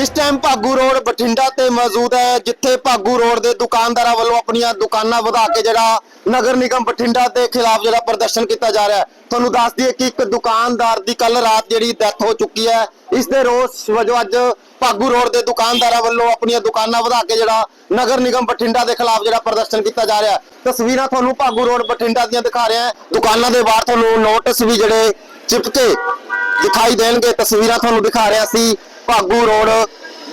ਇਸ time Bhagu road Bathinda ਤੇ ਮੌਜੂਦ ਹੈ, ਜਿੱਥੇ ਭਾਗੂ ਰੋਡ ਦੇ ਦੁਕਾਨਦਾਰਾਂ ਵੱਲੋਂ ਆਪਣੀਆਂ ਦੁਕਾਨਾਂ ਵਧਾ ਕੇ ਜਿਹੜਾ ਨਗਰ ਨਿਗਮ ਬਠਿੰਡਾ ਦੇ ਖਿਲਾਫ ਜਿਹੜਾ ਪ੍ਰਦਰਸ਼ਨ ਕੀਤਾ ਜਾ ਰਿਹਾ ਹੈ। ਤੁਹਾਨੂੰ ਦੱਸ ਦਈਏ ਕਿ ਇੱਕ ਦੁਕਾਨਦਾਰ ਦੀ ਕੱਲ ਰਾਤ ਜਿਹੜੀ ਡੈਥ ਹੋ ਚੁੱਕੀ ਹੈ। ਇਸ ਦੇ ਰੋਸ ਵਜੋਂ ਅੱਜ ਭਾਗੂ ਰੋਡ ਦੇ ਦੁਕਾਨਦਾਰਾਂ ਵੱਲੋਂ ਆਪਣੀਆਂ ਦੁਕਾਨਾਂ ਵਧਾ ਕੇ ਜਿਹੜਾ ਨਗਰ ਨਿਗਮ ਬਠਿੰਡਾ ਦੇ ਖਿਲਾਫ ਜਿਹੜਾ ਪ੍ਰਦਰਸ਼ਨ ਕੀਤਾ ਜਾ ਰਿਹਾ ਤਸਵੀਰਾਂ ਤੁਹਾਨੂੰ ਭਾਗੂ ਰੋਡ ਬਠਿੰਡਾ ਦੀਆਂ ਦਿਖਾ ਰਿਹਾ ਹਾਂ। ਦੁਕਾਨਾਂ ਦੇ ਬਾਹਰ ਤੁਹਾਨੂੰ ਨੋਟਿਸ ਵੀ ਜਿਹੜੇ ਚਿਪਕੇ ਦਿਖਾਈ ਦੇਣਗੇ। ਤਸਵੀਰਾਂ ਤੁਹਾਨੂੰ ਦਿਖਾ ਰਿਹਾ ਸੀ ਭਾਗੂ ਰੋਡ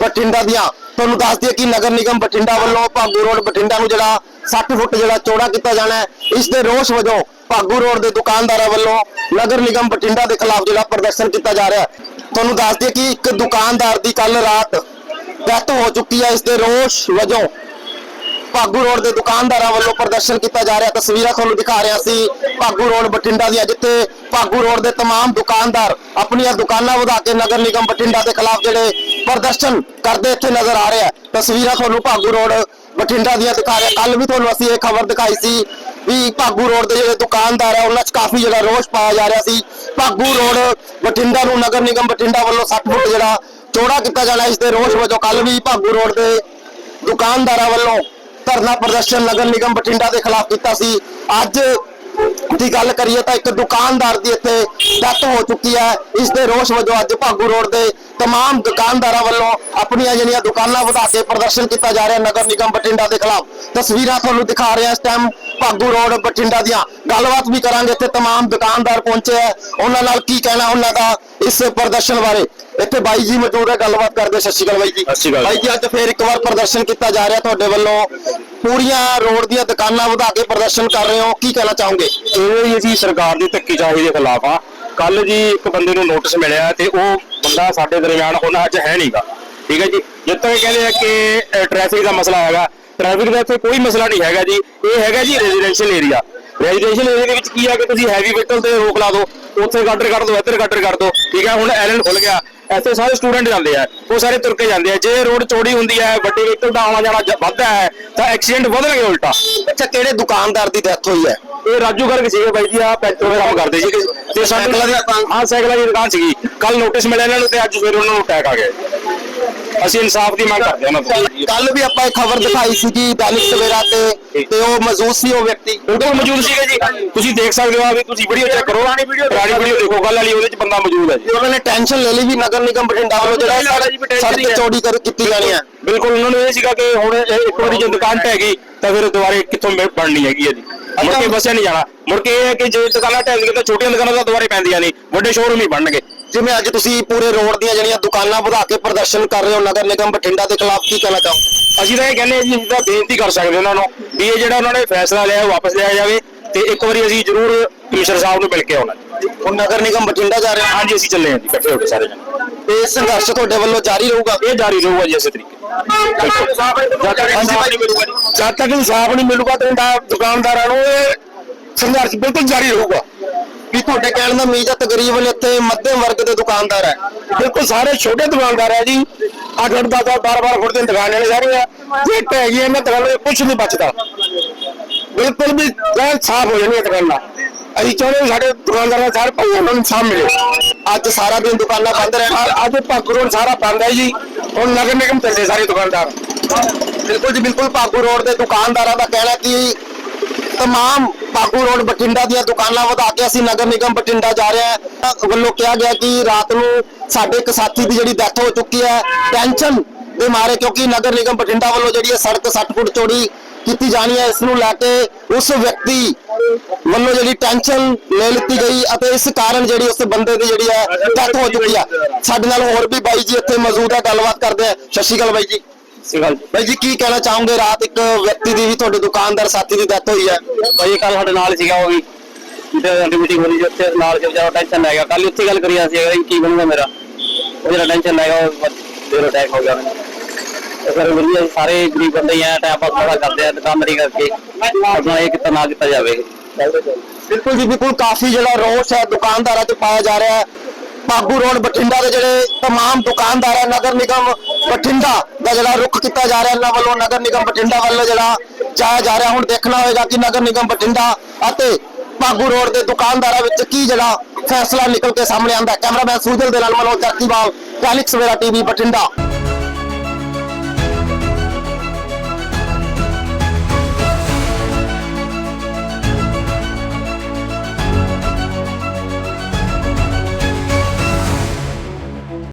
ਬਠਿੰਡਾ ਦੀਆਂ। ਤੁਹਾਨੂੰ ਦੱਸ ਦਈਏ ਕਿ ਨਗਰ ਨਿਗਮ ਬਠਿੰਡਾ ਵੱਲੋਂ ਭਾਗੂ ਰੋਡ ਬਠਿੰਡਾ ਨੂੰ ਜਿਹੜਾ 60 ਫੁੱਟ ਜਿਹੜਾ ਚੌੜਾ ਕੀਤਾ ਜਾਣਾ ਹੈ, ਇਸ ਦੇ ਰੋਸ ਵਜੋਂ ਭਾਗੂ ਰੋਡ ਦੇ ਦੁਕਾਨਦਾਰਾਂ ਵੱਲੋਂ ਨਗਰ ਨਿਗਮ ਬਠਿੰਡਾ ਦੇ ਖਿਲਾਫ ਜਿਹੜਾ ਪ੍ਰਦਰਸ਼ਨ ਕੀਤਾ ਜਾ ਰਿਹਾ ਹੈ। ਤੁਹਾਨੂੰ ਦੱਸ ਦਈਏ ਕਿ ਇੱਕ ਦੁਕਾਨਦਾਰ ਦੀ ਕੱਲ ਰਾਤ ਡੈਥ ਹੋ ਚੁੱਕੀ ਹੈ, ਇਸ ਦੇ ਰੋਸ ਵਜੋਂ ਭਾਗੂ ਰੋਡ ਦੇ ਦੁਕਾਨਦਾਰਾਂ ਵੱਲੋਂ ਪ੍ਰਦਰਸ਼ਨ ਕੀਤਾ ਜਾ ਰਿਹਾ। ਤਸਵੀਰਾਂ ਤੁਹਾਨੂੰ ਦਿਖਾ ਰਿਹਾ ਸੀ ਭਾਗੂ ਰੋਡ ਬਠਿੰਡਾ ਦੀਆਂ, ਜਿੱਥੇ ਭਾਗੂ ਰੋਡ ਦੇ तमाम ਦੁਕਾਨਦਾਰ ਆਪਣੀਆਂ ਦੁਕਾਨਾਂ ਵਧਾ ਕੇ ਨਗਰ ਨਿਗਮ ਬਠਿੰਡਾ ਦੇ ਖਿਲਾਫ ਜਿਹੜੇ ਪ੍ਰਦਰਸ਼ਨ ਕਰਦੇ ਇੱਥੇ ਨਜ਼ਰ ਆ ਰਿਹਾ ਤਸਵੀਰਾਂ ਤੁਹਾਨੂੰ ਭਾਗੂ ਰੋਡ ਬਠਿੰਡਾ ਦੀਆਂ ਦਿਖਾ ਰਿਹਾ ਕੱਲ ਵੀ ਤੁਹਾਨੂੰ ਅਸੀਂ ਇਹ ਖਬਰ ਦਿਖਾਈ ਸੀ ਵੀ ਭਾਗੂ ਰੋਡ ਦੇ ਜਿਹੜੇ ਦੁਕਾਨਦਾਰ ਆ ਉਹਨਾਂ 'ਚ ਕਾਫੀ ਜਿਹੜਾ ਰੋਸ ਪਾਇਆ ਜਾ ਰਿਹਾ ਸੀ ਭਾਗੂ ਰੋਡ ਬਠਿੰਡਾ ਨੂੰ ਨਗਰ ਨਿਗਮ ਬਠਿੰਡਾ ਵੱਲੋਂ 60 ਫੁੱਟ ਜਿਹੜਾ ਚੌੜਾ ਕੀਤਾ ਜਾਣਾ ਇਸ ਦੇ ਰੋਸ ਵਜੋਂ ਕੱਲ ਵੀ ਭਾਗੂ ਰੋਡ ਦੇ ਦੁਕਾਨਦਾਰਾਂ ਵੱਲੋਂ ਧਰਨਾ ਪ੍ਰਦਰਸ਼ਨ ਨਗਰ ਨਿਗਮ ਬਠਿੰਡਾ ਦੇ ਖਿਲਾਫ ਕੀਤਾ ਸੀ ਅੱਜ ਦੀ ਗੱਲ ਕਰੀਏ ਤਾਂ ਇੱਕ ਦੁਕਾਨਦਾਰ ਦੀ ਇੱਥੇ ਡੈਥ ਹੋ ਚੁੱਕੀ ਹੈ ਇਸ ਦੇ ਰੋਸ ਵਜੋਂ ਅੱਜ ਭਾਗੂ ਰੋਡ ਦੇ तमाम ਦੁਕਾਨਦਾਰਾਂ ਵੱਲੋਂ ਆਪਣੀਆਂ ਜਿਹੜੀਆਂ ਦੁਕਾਨਾਂ ਵਧਾ ਕੇ ਪ੍ਰਦਰਸ਼ਨ ਕੀਤਾ ਜਾ ਰਿਹਾ ਨਗਰ ਨਿਗਮ ਬਠਿੰਡਾ ਦੇ ਖਿਲਾਫ ਤਸਵੀਰਾਂ ਤੁਹਾਨੂੰ ਦਿਖਾ ਰਿਹਾ ਇਸ ਟਾਈਮ ਭਾਗੂ ਰੋਡ ਬਠਿੰਡਾ ਦੀਆਂ ਗੱਲਬਾਤ ਵੀ ਕਰਾਂਗੇ ਇੱਥੇ तमाम ਦੁਕਾਨਦਾਰ ਪਹੁੰਚੇ ਹੈ ਉਹਨਾਂ ਨਾਲ ਕੀ ਕਹਿਣਾ ਉਹਨਾਂ ਦਾ ਇਸ ਪ੍ਰਦਰਸ਼ਨ ਬਾਰੇ ਇੱਥੇ ਬਾਈ ਜੀ ਮੌਜੂਦ ਹੈ ਗੱਲਬਾਤ ਕਰਦੇ ਸਤਿ ਸ਼੍ਰੀ ਅਕਾਲ ਬਾਈ ਜੀ ਸਤਿ ਸ਼੍ਰੀ ਅਕਾਲ। ਬਾਈ ਜੀ ਅੱਜ ਫੇਰ ਇੱਕ ਵਾਰ ਪ੍ਰਦਰਸ਼ਨ ਕੀਤਾ ਜਾ ਰਿਹਾ ਤੁਹਾਡੇ ਵੱਲੋਂ ਪੂਰੀਆਂ ਰੋਡ ਦੀਆਂ ਦੁਕਾਨਾਂ ਵਧਾ ਕੇ ਪ੍ਰਦਰਸ਼ਨ ਕਰ ਰਹੇ ਹੋ ਕੀ ਕਹਿਣਾ ਚਾਹੋਗੇ ਇਹ ਜੀ ਅਸੀਂ ਸਰਕਾਰ ਦੀ ਧੱਕੇਸ਼ਾਹੀ ਦੇ ਖਿਲਾਫ ਆ ਕੱਲ ਜੀ ਇੱਕ ਬੰਦੇ ਨੂੰ ਨੋਟਿਸ ਮਿਲਿਆ ਤੇ ਉਹ ਬੰਦਾ ਸਾਡੇ ਦਰਮਿਆਨ ਹੁਣ ਅੱਜ ਹੈ ਨਹੀਂਗਾ ਠੀਕ ਹੈ ਜੀ ਜਦ ਤੱਕ ਇਹ ਕਹਿੰਦੇ ਆ ਕਿ ਟ੍ਰੈਫਿਕ ਦਾ ਮਸਲਾ ਹੈਗਾ ਟ੍ਰੈਫਿਕ ਦਾ ਇੱਥੇ ਕੋਈ ਮਸਲਾ ਨਹੀਂ ਹੈਗਾ ਜੀ। ਇਹ ਹੈਗਾ ਜੀ ਰੈਜ਼ੀਡੈਂਸ਼ੀਅਲ ਏਰੀਆ ਰੈਜ਼ੀਡੈਂਸ਼ੀਅਲ ਏਰੀਆ ਦੇ ਵਿੱਚ ਕੀ ਆ ਕਿ ਤੁਸੀਂ ਹੈਵੀ ਵਹੀਕਲ ਤੇ ਰੋਕ ਲਾ ਦਿਓ। ਉੱਥੇ ਗਾਡਰ ਕੱਢ ਦਿਓ ਇੱਧਰ ਗਾਡਰ ਕੱਢ ਦਿਓ। ਠੀਕ ਹੈ ਹੁਣ ਐਲਨ ਖੁੱਲ ਗਿਆ। ਇੱਥੇ ਸਾਰੇ ਸਟੂਡੈਂਟ ਜਾਂਦੇ ਆ। ਉਹ ਸਾਰੇ ਤੁਰ ਕੇ ਜਾਂਦੇ ਆ। ਜੇ ਰੋਡ ਚੌੜੀ ਹੁੰਦੀ ਹੈ ਵੱਡੇ ਵਹੀਕਲ ਦਾ ਆਉਣਾ ਜਾਣਾ ਵੱਧਦਾ ਹੈ ਤਾਂ ਐਕਸੀਡੈਂਟ ਵਧਣਗੇ ਉਲਟਾ। ਅੱਛਾ ਕਿਹੜੇ ਦੁਕਾਨਦਾਰ ਦੀ ਡੈਥ ਹੋਈ ਹੈ? ਇਹ ਰਾਜੂ ਗਰਗ ਸੀਗੇ ਬਾਈ ਜੀ ਆ ਪੈਟਰੋਲ ਦਾ ਕੰਮ ਕਰਦੇ ਸੀਗੇ। ਤੇ ਸਾਈਕਲਾਂ ਦੀ? ਹਾਂ ਸਾਈਕਲਾਂ ਦੀ ਦੁਕਾਨ ਸੀਗੀ। ਕੱਲ ਨੋਟਿਸ ਮਿਲਿਆ ਇਹਨਾਂ ਨੂੰ ਤੇ ਅੱਜ ਸਵੇਰੇ ਉਹਨਾਂ ਨੂੰ ਅਟੈਕ ਆ ਗਿਆ। ਅਸੀਂ ਇਨਸਾਫ ਦੀ ਮੰਗ ਕਰਦੇ ਹਾਂ ਉਹਨਾਂ ਤੋਂ। ਕੱਲ ਵੀ ਆਪਾਂ ਇੱਕ ਖਬਰ ਦਿਖਾਈ ਸੀ ਕਿ ਦੈਨਿਕ ਸਵੇਰਾ ਤੇ ਤੇ ਉਹ ਮੌਜੂਦ ਸੀ ਉਹ ਵਿਅਕਤੀ। ਕੋਲ ਮੌਜੂਦ ਸੀਗੇ ਜੀ। ਤੁਸੀਂ ਦੇਖ ਸਕਦੇ ਹੋ ਆ ਵੀ ਤੁਸੀਂ ਵੀਡੀਓ ਚੈੱਕ ਕਰੋ। ਪੁਰਾਣੀ ਵੀਡੀਓ ਦੇਖੋ। ਕੱਲ ਵਾਲੀ ਉਹਦੇ ਚ ਬੰਦਾ ਮੌਜੂਦ ਹੈ ਜੀ। ਉਹਨਾਂ ਨੇ ਟੈਨਸ਼ਨ ਲੈ ਲਈ ਵੀ ਨਗਰ ਨਿਗਮ ਬਠਿੰਡਾ ਵੱਲੋਂ ਜਿਹੜਾ ਸੜਕ ਚੌੜੀ ਕਰ ਕੀਤੀ ਜਾਣੀ ਹੈ। ਬਿਲਕੁਲ ਉਹਨਾਂ ਨੂੰ ਇਹ ਸੀਗਾ ਕਿ ਹੁਣ ਇਹ ਇੱਕ ਵਾਰੀ ਜੇ ਦੁਕਾਨ ਢਹਿ ਗਈ ਤਾਂ ਫਿਰ ਦੁਬਾਰੇ ਕਿੱਥੋਂ ਬਣਨੀ ਹੈਗੀ ਹੈ ਜੀ। ਮੁੜ ਕੇ ਬਸਿਆ ਨਹੀਂ ਜਾਣਾ। ਮੁੜ ਕੇ ਇਹ ਹੈ ਕਿ ਜੇ ਦੁਕਾਨਾਂ ਢਹਿ ਗਈਆਂ ਤਾਂ ਛੋਟੀਆਂ ਦੁਕਾਨਾਂ ਤਾਂ ਦੁਬਾਰੇ ਪੈਂਦੀਆਂ ਨਹੀਂ। ਵੱਡੇ ਸ਼ੋਰੂਮ ਹੀ ਬਣਨਗੇ। ਜਿਵੇਂ ਅੱਜ ਤੁਸੀਂ ਪੂਰੇ ਰੋਡ ਦੀਆਂ ਜਿਹੜੀਆਂ ਦੁਕਾਨਾਂ ਵਧਾ ਕੇ ਪ੍ਰਦਰਸ਼ਨ ਕਰ ਰਹੇ ਹੋ ਨਗਰ ਨਿਗਮ ਬਠਿੰਡਾ ਦੇ ਖਿਲਾਫ ਕੀ ਕਹਿਣਾ ਚਾਹੋਗੇ? ਅਸੀਂ ਤਾਂ ਇਹ ਕਹਿੰਦੇ ਹਾਂ ਜੀ ਅਸੀਂ ਤਾਂ ਬੇਨਤੀ ਕਰ ਸਕਦੇ ਉਹਨਾਂ ਨੂੰ ਵੀ ਇਹ ਜਿਹੜਾ ਉਹਨਾਂ ਨੇ ਫੈਸਲਾ ਲਿਆ ਉਹ ਵਾਪਸ ਲਿਆ ਜਾਵੇ ਤੇ ਇੱਕ ਵਾਰੀ ਅਸੀਂ ਜ਼ਰੂਰ ਕਮਿਸ਼ਨਰ ਸਾਹਿਬ ਨੂੰ ਮਿਲ ਕੇ ਆਉਣਾ। ਹੁਣ ਨਗਰ ਨਿਗਮ ਬਠਿੰਡਾ ਜਾ ਰਹੇ। ਹੋ ਹਾਂਜੀ ਅਸੀਂ ਚੱਲੇ ਹਾਂ ਜੀ ਇਕੱਠੇ ਹੋ ਕੇ ਸਾਰੇ ਜਣੇ। ਤੇ ਇਹ ਸੰਘਰਸ਼ ਤੁਹਾਡੇ ਵੱਲੋਂ ਜਾਰੀ ਰਹੂਗਾ? ਇਹ ਜਾਰੀ ਰਹੂਗਾ ਜੀ ਇਸੇ ਤਰੀਕੇ। ਜਦ ਤੱਕ ਇਨਸਾਫ ਨਹੀਂ ਮਿਲੂਗਾ ਤੇ ਦੁਕਾਨਦਾਰਾਂ ਨੂੰ ਇਹ ਸੰਘਰਸ਼ ਬਿਲਕੁਲ ਜਾਰੀ ਰਹੂਗਾ। ਵੀ ਤੁਹਾਡੇ ਕਹਿਣ ਦਾ ਮੀਜ਼ ਆ ਤਕਰੀਬਨ ਇੱਥੇ ਮੱਧਮ ਵਰਗ ਦੇ ਦੁਕਾਨਦਾਰ ਹੈ। ਬਿਲਕੁਲ ਸਾਰੇ ਛੋਟੇ ਦੁਕਾਨਦਾਰ ਹੈ ਜੀ। 8 8 10 12 12 ਫੁੱਟ ਦੀਆਂ ਦੁਕਾਨਾਂ ਨੇ ਸਾਰੀਆਂ ਜੇ ਢਹਿ ਗਈ ਇਹਨਾਂ ਦੁਕਾਨਾਂ ਦੇ ਕੁਝ ਨਹੀਂ ਬਚਦਾ। ਬਿਲਕੁਲ ਵੀ ਐਨ ਸਾਫ਼ ਹੋ ਜਾਣੀ ਦੁਕਾਨਾਂ। ਅਸੀਂ ਚਾਹੁੰਦੇ ਸਾਡੇ ਦੁਕਾਨਦਾਰਾਂ ਸਾਰੇ ਭਾਈਆਂ ਨੂੰ ਇਨਸਾਫ ਮਿਲੇ। ਅੱਜ ਸਾਰਾ ਦਿਨ ਦੁਕਾਨਾਂ ਬੰਦ ਰਹਿਣ ਅੱਜ- ਭਾਗੂ ਰੋਡ ਸਾਰਾ ਬੰਦ ਹੈ ਜੀ। ਹੁਣ ਨਗਰ ਨਿਗਮ ਚੱਲੇ ਸਾਰੇ ਦੁਕਾਨਦਾਰ। ਬਿਲਕੁਲ ਜੀ, ਬਿਲਕੁਲ ਭਾਗੂ ਰੋਡ ਦੇ ਦੁਕਾਨਦਾਰਾਂ ਦਾ ਕਹਿਣਾ ਕਿ ਤਮਾਮ ਪਾਕੂ ਰੋਡ ਬਠਿੰਡਾ ਦੀਆਂ ਦੁਕਾਨਾਂ ਵਧਾ ਕੇ ਅਸੀਂ ਨਗਰ ਨਿਗਮ ਬਠਿੰਡਾ ਜਾ ਰਹੇ ਹਾਂ ਵੱਲੋਂ ਕਿਹਾ ਗਿਆ ਕਿ ਰਾਤ ਨੂੰ ਸਾਡੇ ਇੱਕ ਸਾਥੀ ਦੀ ਜਿਹੜੀ ਡੈਥ ਹੋ ਚੁੱਕੀ ਹੈ ਟੈਨਸ਼ਨ ਦੇ ਮਾਰੇ ਕਿਉਂਕਿ ਨਗਰ ਨਿਗਮ ਬਠਿੰਡਾ ਵੱਲੋਂ ਜਿਹੜੀ ਹੈ ਸੜਕ 60 ਫੁੱਟ ਚੌੜੀ ਕੀਤੀ ਜਾਣੀ ਹੈ ਇਸ ਨੂੰ ਲੈ ਕੇ ਉਸ ਵਿਅਕਤੀ ਵੱਲੋਂ ਜਿਹੜੀ ਟੈਨਸ਼ਨ ਲੈ ਲਿੱਤੀ ਗਈ ਅਤੇ ਇਸ ਕਾਰਨ ਜਿਹੜੀ ਉਸ ਬੰਦੇ ਦੀ ਜਿਹੜੀ ਹੈ ਡੈਥ ਹੋ ਚੁੱਕੀ ਹੈ ਸਾਡੇ ਨਾਲ ਹੋਰ ਵੀ ਬਾਈ ਜੀ ਇੱਥੇ ਮੌਜੂਦ ਹੈ ਗੱਲਬਾਤ ਕਰਦੇ ਆ ਸਤਿ ਸ਼੍ਰੀ ਅਕਾਲ ਬਾਈ ਜੀ ਬਾਈ ਜੀ ਕੀ ਕਹਿਣਾ ਚਾਹੋਗੇ? ਰਾਤ ਇੱਕ ਵਿਅਕਤੀ ਦੀ ਵੀ ਤੁਹਾਡੇ ਦੁਕਾਨਦਾਰ ਸਾਥੀ ਦੀ ਡੈਥ ਹੋਈ ਹੈ। ਭਾਈ ਕੱਲ ਸਾਡੇ ਨਾਲ ਸੀਗਾ ਉਹ ਵੀ। ਤੇ ਸਾਡੀ ਮੀਟਿੰਗ ਹੋਣੀ ਜਿੱਥੇ ਨਾਲ ਜੋ ਜ਼ਿਆਦਾ ਟੈਨਸ਼ਨ ਲੈ ਗਿਆ। ਕੱਲ ਉੱਥੇ ਗੱਲ ਕਰੀ ਸੀ ਕਿ ਕੀ ਬਣੂਗਾ ਮੇਰਾ? ਉਹ ਜਿਹੜਾ ਟੈਨਸ਼ਨ ਲੈ ਗਿਆ ਉਹ ਜ਼ੀਰੋ ਅਟੈਕ ਹੋ ਗਿਆ ਤੇ ਫਿਰ ਵਧੀਆ ਸਾਰੇ ਗਰੀਬ ਬੰਦੇ ਆ ਟਾਈਮ ਪਾਸ ਥੋੜਾ ਕਰਦੇ ਆ ਦੁਕਾਨਦਾਰੀ ਕਰਕੇ। ਆਪਣਾ ਇਹ ਕਿਤਾ ਨਾ ਕੀਤਾ ਜਾਵੇ। ਬਿਲਕੁਲ ਜੀ ਬਿਲਕੁਲ। ਕਾਫੀ ਜਿਹੜਾ ਰੋਸ ਹੈ ਦੁਕਾਨਦਾਰਾਂ 'ਚ ਪਾਇਆ ਜਾ ਰਿਹਾ ਹੈ। ਪਾਗੂ ਰੋਡ ਬਠਿੰਡਾ ਦੇ ਜਿਹੜੇ तमाम ਦੁਕਾਨਦਾਰ ਹੈ ਨਗਰ ਨਿਗਮ ਬਠਿੰਡਾ ਦਾ ਜਿਹੜਾ ਰੁਖ ਕੀਤਾ ਜਾ ਰਿਹਾ ਇਹਨਾਂ ਵੱਲੋਂ ਨਗਰ ਨਿਗਮ ਬਠਿੰਡਾ ਵੱਲੋਂ ਜਿਹੜਾ ਚਾਇਆ ਜਾ ਰਿਹਾ ਹੁਣ ਦੇਖਣਾ ਹੋਏਗਾ ਕਿ ਨਗਰ ਨਿਗਮ ਬਠਿੰਡਾ ਅਤੇ ਪਾਗੂ ਰੋਡ ਦੇ ਦੁਕਾਨਦਾਰਾਂ ਵਿੱਚ ਕੀ ਜਿਹੜਾ ਫੈਸਲਾ ਨਿਕਲ ਕੇ ਸਾਹਮਣੇ ਆਉਂਦਾ ਹੈ ਕੈਮਰਾਮੈਨ ਸੂਜਲ ਦੇ ਨਾਲ ਮਨੋਜ ਜਰਤੀਵਾਲ ਕੈਲਿਕ ਸਵੇਰਾ ਟੀਵੀ ਬਠਿੰਡਾ